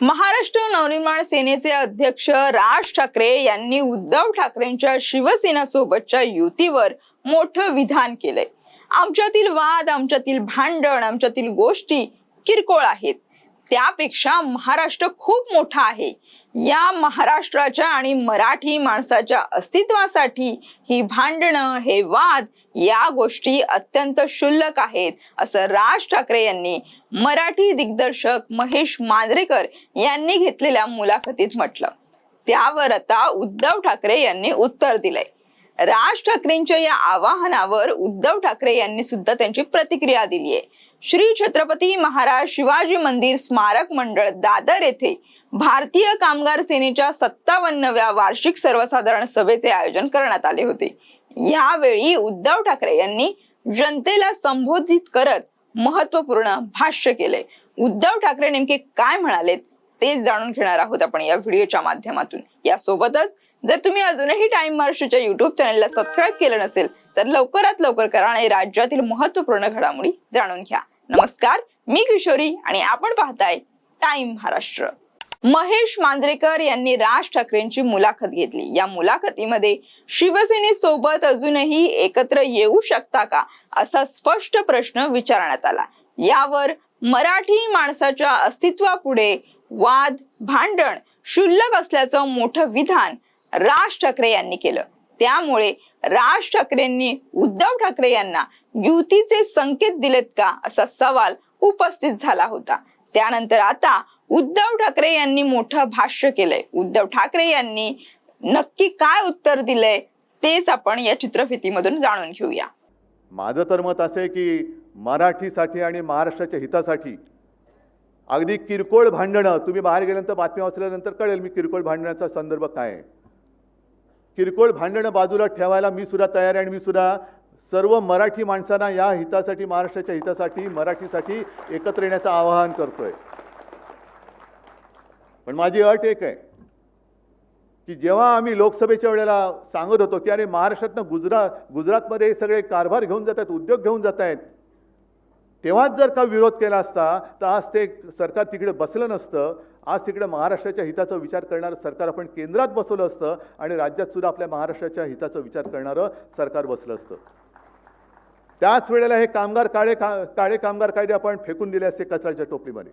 महाराष्ट्र नवनिर्माण सेनेचे अध्यक्ष राज ठाकरे यांनी उद्धव ठाकरेंच्या शिवसेना सोबतच्या युतीवर मोठं विधान केलंय. आमच्यातील वाद आमच्यातील भांडण आमच्यातील गोष्टी किरकोळ आहेत. त्यापेक्षा महाराष्ट्र खूप मोठा आहे. या महाराष्ट्राच्या आणि मराठी माणसाच्या अस्तित्वासाठी ही भांडणं हे वाद या गोष्टी अत्यंत क्षुल्लक आहेत असं राज ठाकरे यांनी मराठी दिग्दर्शक महेश मांजरेकर यांनी घेतलेल्या मुलाखतीत म्हटलं. त्यावर आता उद्धव ठाकरे यांनी उत्तर दिलंय. राज ठाकरेंच्या या आवाहनावर उद्धव ठाकरे यांनी सुद्धा त्यांची प्रतिक्रिया दिली आहे श्री छत्रपती महाराज शिवाजी मंदिर स्मारक मंडळ दादर येथे भारतीय कामगार सेनेच्या सत्तावन्नव्या वार्षिक सर्वसाधारण सभेचे आयोजन करण्यात आले होते. यावेळी उद्धव ठाकरे यांनी जनतेला संबोधित करत महत्त्वपूर्ण भाष्य केले. उद्धव ठाकरे नेमके काय म्हणालेत तेच जाणून घेणार आहोत आपण या व्हिडिओच्या माध्यमातून. यासोबतच जर तुम्ही अजूनही टाइम मार्शच्या युट्यूब चॅनलला सबस्क्राईब केलं नसेल तर लवकरात लवकर करा आणि राज्यातील महत्त्वपूर्ण घडामोडी जाणून घ्या. नमस्कार मी किशोरी आणि आपण पाहताय टाइम महाराष्ट्र. महेश मांजरेकर यांनी राज ठाकरेंची मुलाखत घेतली. या मुलाखतीमध्ये शिवसेनेसोबत अजूनही एकत्र येऊ शकता का असा स्पष्ट प्रश्न विचारण्यात आला. यावर मराठी माणसाच्या अस्तित्वापुढे वाद भांडण क्षुल्लक असल्याचं मोठं विधान राज ठाकरे यांनी केलं. त्यामुळे राज ठाकरेंनी उद्धव ठाकरे यांना युतीचे संकेत दिलेत का असा सवाल उपस्थित झाला होता. त्यानंतर आता उद्धव ठाकरे यांनी मोठं भाष्य केलंय. उद्धव ठाकरे यांनी नक्की काय उत्तर दिलंय तेच आपण या चित्रफितीमधून जाणून घेऊया. माझं तर मत असं आहे की मराठीसाठी आणि महाराष्ट्राच्या हितासाठी अगदी किरकोळ भांडणं तुम्ही बाहेर गेल्यानंतर बातम्या वाचल्यानंतर कळेल मी किरकोळ भांडण्याचा संदर्भ काय आहे. किरकोळ भांडणं बाजूला ठेवायला मी सुद्धा तयार आहे आणि मी सुद्धा सर्व मराठी माणसांना या हितासाठी महाराष्ट्राच्या हितासाठी मराठीसाठी एकत्र येण्याचं आवाहन करतोय. पण माझी अट एक आहे की जेव्हा आम्ही लोकसभेच्या वेळेला सांगत होतो की अरे महाराष्ट्रातनं गुजरात गुजरातमध्ये सगळे कारभार घेऊन जात आहेत उद्योग घेऊन जात आहेत तेव्हाच जर का विरोध केला असता तर आज ते सरकार तिकडे बसलं नसतं. आज तिकडे महाराष्ट्राच्या हिताचा विचार करणारं सरकार आपण केंद्रात बसवलं असतं आणि राज्यात सुद्धा आपल्या महाराष्ट्राच्या हिताचा विचार करणारं सरकार बसलं असतं. त्याच वेळेला हे कामगार काळे का काळे कामगार कायदे आपण फेकून दिले असते कचऱ्याच्या टोपलीमध्ये.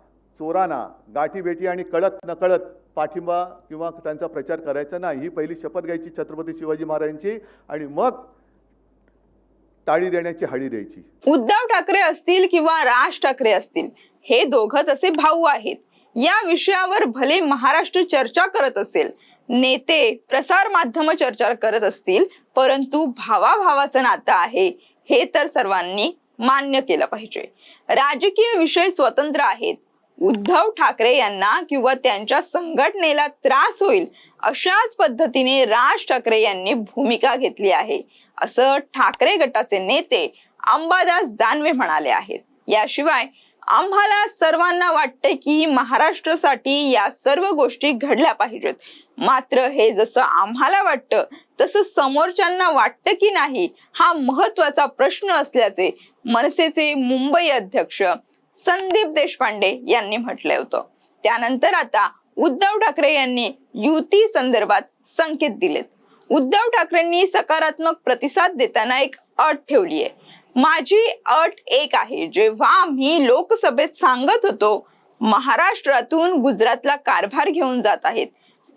चोरांना गाठीबेटी आणि कळत नकळत पाठिंबा किंवा त्यांचा प्रचार करायचा नाही. ही पहिली शपथ घ्यायची छत्रपती शिवाजी महाराजांची आणि मग टाळी देण्याची हळी द्यायची. उद्धव ठाकरे असतील किंवा राज ठाकरे असतील हे दोघं तसे भाऊ आहेत. या विषयावर भले महाराष्ट्र चर्चा करत असेल नेते प्रसार माध्यम चर्चा करत असतील परंतु भावाभावाचं नातं आहे हे तर सर्वांनी मान्य केलं पाहिजे. राजकीय विषय स्वतंत्र आहेत उद्धव ठाकरे यांना किंवा त्यांच्या संघटनेला त्रास होईल अशाच पद्धतीने राज ठाकरे यांनी भूमिका घेतली आहे. असं ठाकरे गटाचे नेते अंबादास दानवे म्हणाले आहेत. याशिवाय आम्हाला सर्वांना वाटते की महाराष्ट्रासाठी या सर्व गोष्टी घडल्या पाहिजेत. मात्र हे जसं आम्हाला वाटतं तसं समोरच्यांना वाटतं की नाही हा महत्त्वाचा प्रश्न असल्याचे मनसेचे मुंबई अध्यक्ष संदीप देशपांडे यांनी म्हटलं होतं. त्यानंतर आता उद्धव ठाकरे यांनी युती संदर्भात संकेत दिलेत. उद्धव ठाकरेंनी सकारात्मक प्रतिसाद देताना एक अट ठेवली आहे. माझी अट एक आहे जेव्हा आम्ही लोकसभेत सांगत होतो महाराष्ट्रातून गुजरातला कारभार घेऊन जात आहेत.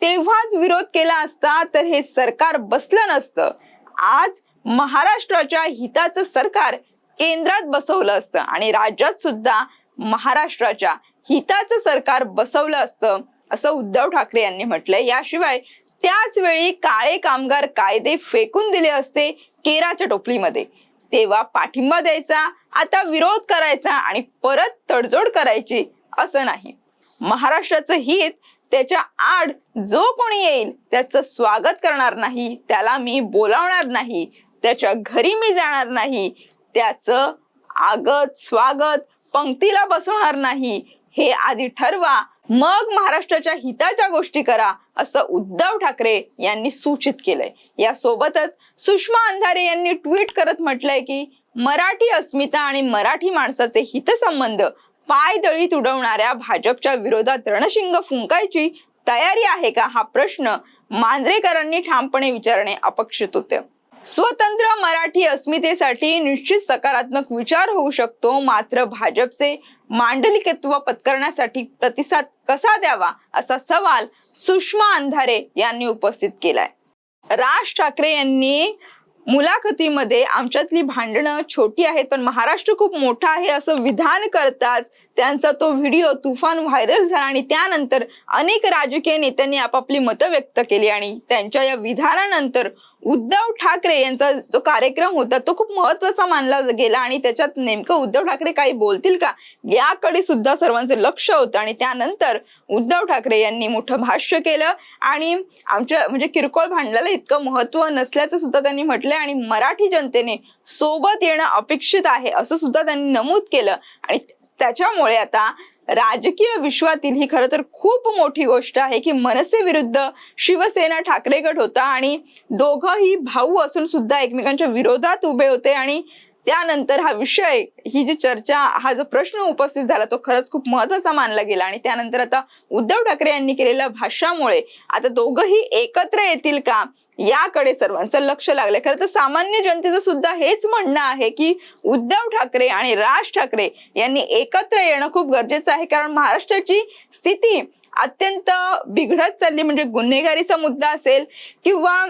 तेव्हाच विरोध केला असता तर हे सरकार बसलं नसतं. आज महाराष्ट्राच्या हिताचं सरकार केंद्रात बसवलं असतं आणि राज्यात सुद्धा महाराष्ट्राच्या हिताचं सरकार बसवलं असतं असं उद्धव ठाकरे यांनी म्हटलंय. याशिवाय त्याच वेळी काळे कामगार कायदे फेकून दिले असते केराच्या टोपलीमध्ये. तेव्हा पाठिंबा द्यायचा आता विरोध करायचा आणि परत तडजोड करायची असं नाही. महाराष्ट्राचं हित त्याच्या आड जो कोणी येईल त्याचं स्वागत करणार नाही त्याला मी बोलावणार नाही त्याच्या घरी मी जाणार नाही त्याचं आगत स्वागत पंक्तीला बसवणार नाही. हे आधी ठरवा. मग महाराष्ट्राच्या हिताच्या गोष्टी करा असं उद्धव ठाकरे यांनी सूचित केलंय. यासोबतच सुषमा अंधारे यांनी ट्विट करत म्हटलंय की मराठी अस्मिता आणि मराठी माणसाचे हितसंबंध पायदळी तुडवणाऱ्या भाजपच्या विरोधात रणशिंग फुंकायची तयारी आहे का हा प्रश्न मांजरेकरांनी ठामपणे विचारणे अपेक्षित होते. स्वतंत्र मराठी अस्मितेसाठी निश्चित सकारात्मक विचार होऊ शकतो. मात्र भाजपचे मांडलिकत्व पत्करण्यासाठी प्रतिसाद कसा द्यावा असा सवाल सुषमा अंधारे यांनी उपस्थित केलाय. राज ठाकरे यांनी मुलाखतीमध्ये आमच्यातली भांडणं छोटी आहेत पण महाराष्ट्र खूप मोठा आहे असं विधान करताच त्यांचा तो व्हिडिओ तुफान व्हायरल झाला आणि त्यानंतर अनेक राजकीय नेत्यांनी आपापली मतं व्यक्त केली आणि त्यांच्या या विधानानंतर उद्धव ठाकरे यांचा जो कार्यक्रम होता तो खूप महत्त्वाचा मानला गेला आणि त्याच्यात नेमकं उद्धव ठाकरे काही बोलतील का? याकडे सुद्धा सर्वांचं लक्ष होतं आणि त्यानंतर उद्धव ठाकरे यांनी मोठं भाष्य केलं आणि आमच्या म्हणजे किरकोळ भांडणाला इतकं महत्त्व नसल्याचं सुद्धा त्यांनी म्हटलंय आणि मराठी जनतेने सोबत येणं अपेक्षित आहे असं सुद्धा त्यांनी नमूद केलं आणि त्याच्यामुळे आता राजकीय विश्वातील ही खरं तर खूप मोठी गोष्ट आहे की मनसे विरुद्ध शिवसेना ठाकरे गट होता आणि दोघंही भाऊ असून सुद्धा एकमेकांच्या विरोधात उभे होते आणि त्यानंतर हा विषय ही जी चर्चा हा जो प्रश्न उपस्थित झाला तो खरंच खूप महत्त्वाचा मानला गेला. आणि त्यानंतर आता उद्धव ठाकरे यांनी केलेल्या भाषणामुळे आता दोघंही एकत्र येतील का याकडे सर्वांचं लक्ष लागलंय. खरं तर सामान्य जनतेचं सुद्धा हेच म्हणणं आहे की उद्धव ठाकरे आणि राज ठाकरे यांनी एकत्र येणं खूप गरजेचं आहे. कारण महाराष्ट्राची स्थिती अत्यंत बिघडत चालली. म्हणजे गुन्हेगारीचा मुद्दा असेल किंवा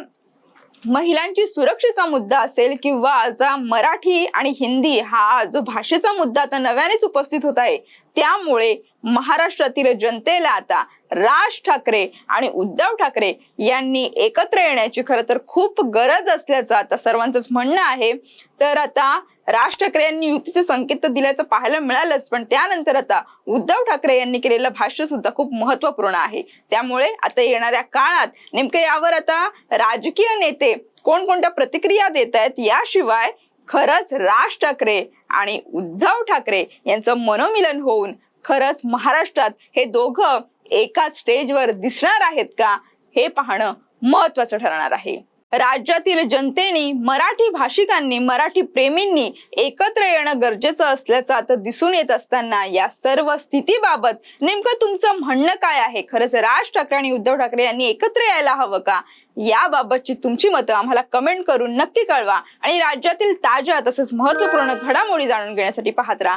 महिलांची सुरक्षेचा मुद्दा असेल किंवा आता मराठी आणि हिंदी हा जो भाषेचा मुद्दा आता नव्यानेच उपस्थित होत आहे त्यामुळे महाराष्ट्रातील जनतेला आता राज ठाकरे आणि उद्धव ठाकरे यांनी एकत्र येण्याची खरं तर खूप गरज असल्याचं आता सर्वांचंच म्हणणं आहे. तर आता राज ठाकरे यांनी युतीचे संकेत तर दिल्याचं पाहायला मिळालंच पण त्यानंतर आता उद्धव ठाकरे यांनी केलेलं भाष्य सुद्धा खूप महत्त्वपूर्ण आहे. त्यामुळे आता येणाऱ्या काळात नेमकं यावर आता राजकीय नेते कोणकोणत्या प्रतिक्रिया देत आहेत याशिवाय खरंच राज ठाकरे आणि उद्धव ठाकरे यांचं मनोमिलन होऊन खरंच महाराष्ट्रात हे दोघं एकाच स्टेजवर दिसणार आहेत का हे पाहणं महत्वाचं ठरणार आहे. राज्यातील जनतेनी मराठी भाषिकांनी मराठी प्रेमींनी एकत्र येणं गरजेचं असल्याचं आता दिसून येत असताना या सर्व स्थितीबाबत नेमकं तुमचं म्हणणं काय आहे? खरंच राज ठाकरे आणि उद्धव ठाकरे यांनी एकत्र यायला हवं का? याबाबतची तुमची मतं आम्हाला कमेंट करून नक्की कळवा आणि राज्यातील ताज्या तसंच महत्त्वपूर्ण घडामोडी जाणून घेण्यासाठी पाहत राहा.